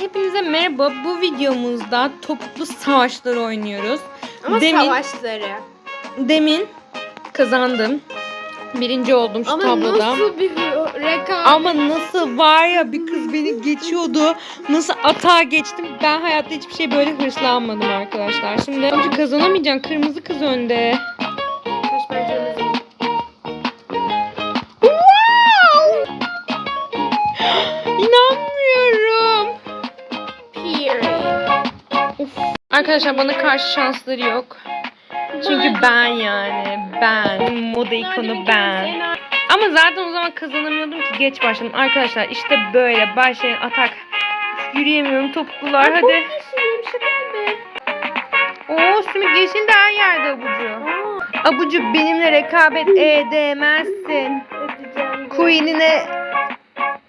hepinize merhaba. Bu videomuzda topuklu savaşları oynuyoruz. Ama Demin- savaşları. Demin kazandım. Birinci oldum şu Ama tabloda. nasıl bir rekabet. Ama nasıl var ya bir kız beni geçiyordu. Nasıl atağa geçtim. Ben hayatta hiçbir şey böyle hırslanmadım arkadaşlar. Şimdi önce kazanamayacaksın. Kırmızı kız önde. Wow! İnanmıyorum. Arkadaşlar bana karşı şansları yok. Çünkü ben yani ben moda ikonu ben. Ama zaten o zaman kazanamıyordum ki geç başladım. Arkadaşlar işte böyle başlayın atak. Yürüyemiyorum topuklular hadi. Gibi. Oo simit yeşil de her yerde abucu. Abucu benimle rekabet edemezsin. Queen'ine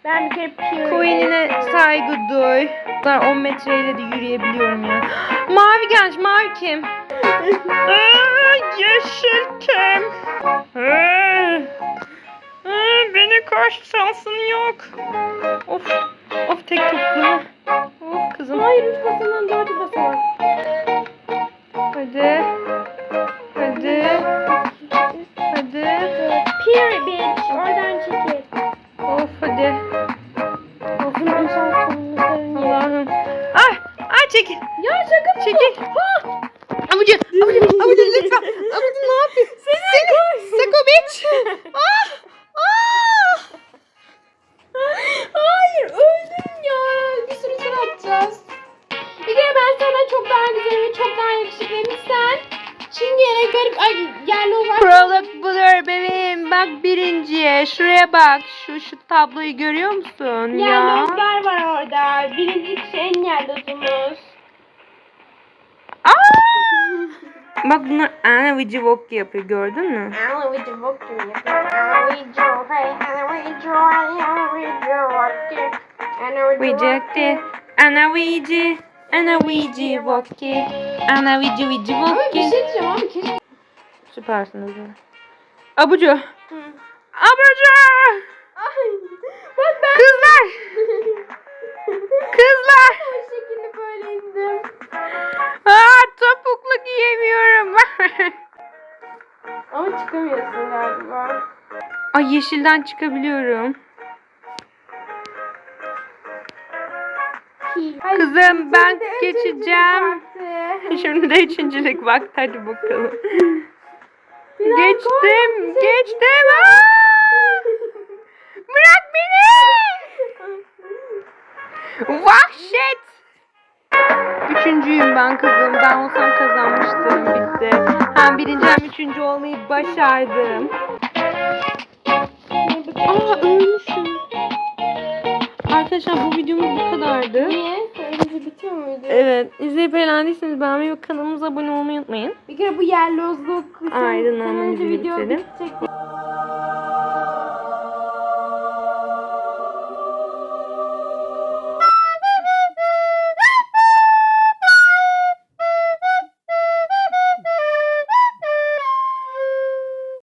Ben bir kere period. Queen'ine saygı duy. Ben 10 metreyle de yürüyebiliyorum ya. Mavi gelmiş. Mavi kim? Aa, yeşil kim? Aa, beni karşı şansın yok. Of. Of tek toplu. Of kızım. Hayır üç basamak dört basamak. Çekil. Ya şaka mı? Çekil. Abucu, çingene garip ay yerli olarak. Prolog budur bebeğim. Bak birinciye. Şuraya bak. Şu şu tabloyu görüyor musun ya? Yerlozlar var orada. Birinci kişi en yerlozumuz. Aa! Bak bunlar Anna ve Civokki yapıyor gördün mü? Book Anna with Joe, hey, Anna with Joe, Anna with Joe, Anna with Rejected. Anna Vici. Anna Vici Vokki. Anna Vici Vici Ama bir Vokki. şey diyeceğim abi keşke. Süpersiniz. ya. Abucu. Hı. Abucu. Ay, bak ben Kızlar. Kızlar. bu şekilde böyle indim. Aa, topuklu giyemiyorum. Ama çıkamıyorsun galiba. Ay yeşilden çıkabiliyorum. Kızım, ben geçeceğim. Şimdi de üçüncülük vakti hadi bakalım. Geçtim, geçtim. Bırak beni. Vahşet. Üçüncüyüm ben kızım. Ben olsam kazanmıştım. Bitti. Hem birinci hem üçüncü olmayı başardım. Aa ölmüşüm. Arkadaşlar bu videomuz bu kadardı. Niye? Bitiyor muydu? Evet. İzleyip eğlendiyseniz beğenmeyi ve kanalımıza abone olmayı unutmayın. Bir kere bu yerlozluk. Aydınlanma Sen önce müziği video bitirelim. bitecek.